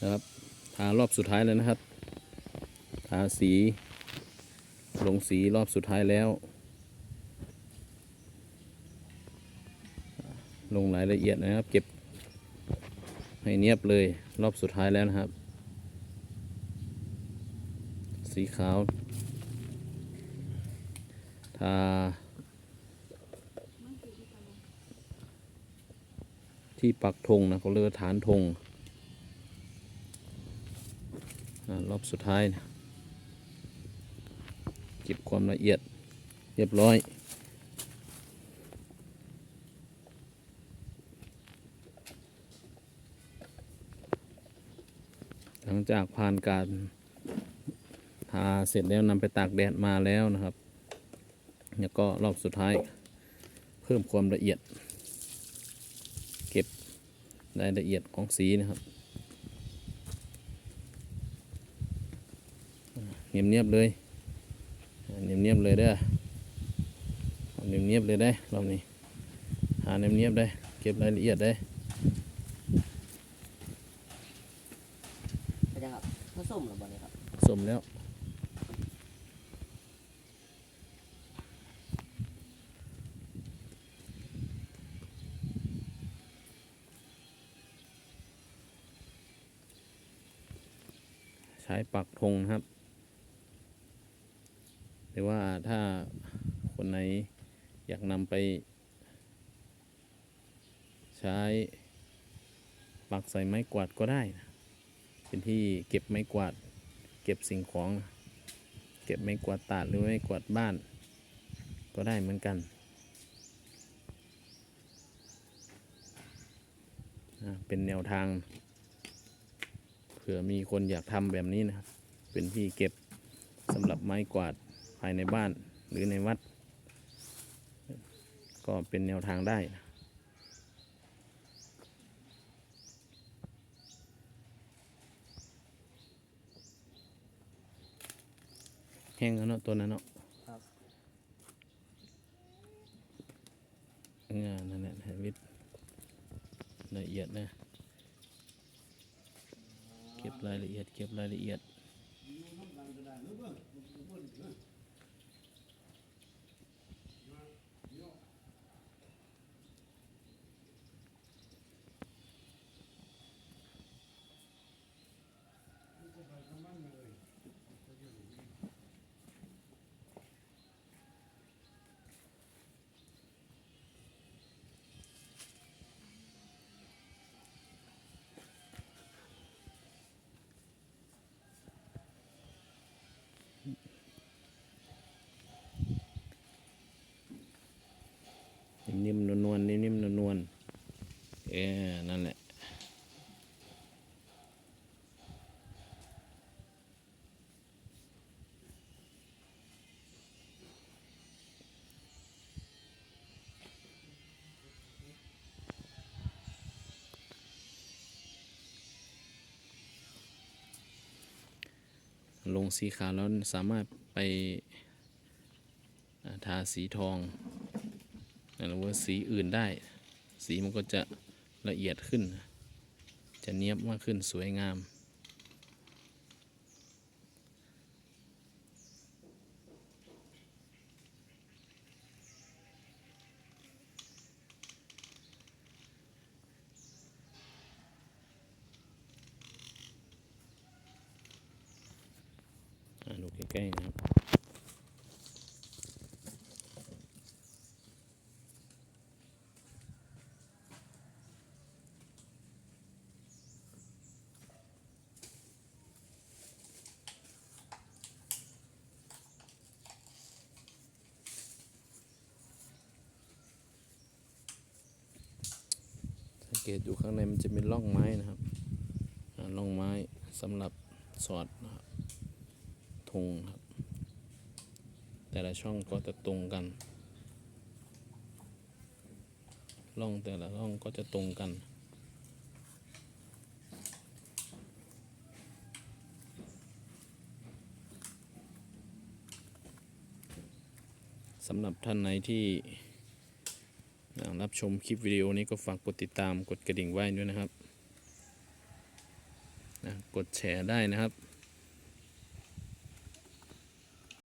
นะครับทารอบสุดท้ายแล้วนะครับ ทาสี ลงสีรอบสุดท้ายแล้ว ลงรายละเอียดนะครับ เก็บให้เนียบเลยรอบสุดท้ายแล้วนะครับ สีขาว ทา ที่ปักธงนะเขาเรียกว่าฐานธงอ่า รอบสุดท้ายนะเก็บความละเอียดเรียบร้อย หลังจากผ่านการทาเสร็จแล้วนำไปตากแดดมาแล้วนะครับแล้วก็รอบสุดท้ายเพิ่มความละเอียด เก็บรายละเอียดของสีนะครับ เนียบเนียบๆเลยเนียบเนียบๆเลยเด้อเอาเนียบเนียบๆเลยได้รอบนี้หาเนียบเนียบๆได้เก็บรายละเอียดได้ไปยังครับผสมหรือเปล่าเนี่ยครับสมแล้วใช้ปักธงนะครับ หรือว่าถ้าคนไหนอยากนำไป ใช้ปักใส่ไม้กวาดก็ได้นะเป็นที่เก็บไม้กวาด เก็บสิ่งของ เก็บไม้กวาดตาดหรือไม้กวาดบ้าน ก็ได้เหมือนกันเป็นแนวทาง เผื่อมีคนอยากทำแบบนี้นะครับ เป็นที่เก็บสำหรับไม้กวาด ภายในบ้านหรือในวัด ก็เป็นแนวทางได้นะแห้งแล้วเนาะตัวนั้นเนาะครับงานนั่นแหละให้วิทย์ละเอียดนะ เก็บรายละเอียด เก็บรายละเอียด นิ่มๆนวลๆนิ่มๆนวลๆเออนั่นแหละลงสีขาวแล้วสามารถไปทาสีทอง หรือว่าสีอื่นได้ สีมันก็จะละเอียดขึ้น จะเนียบมากขึ้นสวยงามอ่าดูใกล้ๆนะครับ เกตอยู่ข้างในมันจะเป็นร่องไม้นะครับอ่าร่องไม้สำหรับสอดนะครับธงครับแต่ละช่องก็จะตรงกันร่องแต่ละร่องก็จะตรงกันสำหรับท่านไหนที่ รับชมคลิปวิดีโอนี้ก็ฝากกดติดตามกดกระดิ่งไว้ด้วยนะครับนะกดแชร์ได้นะครับ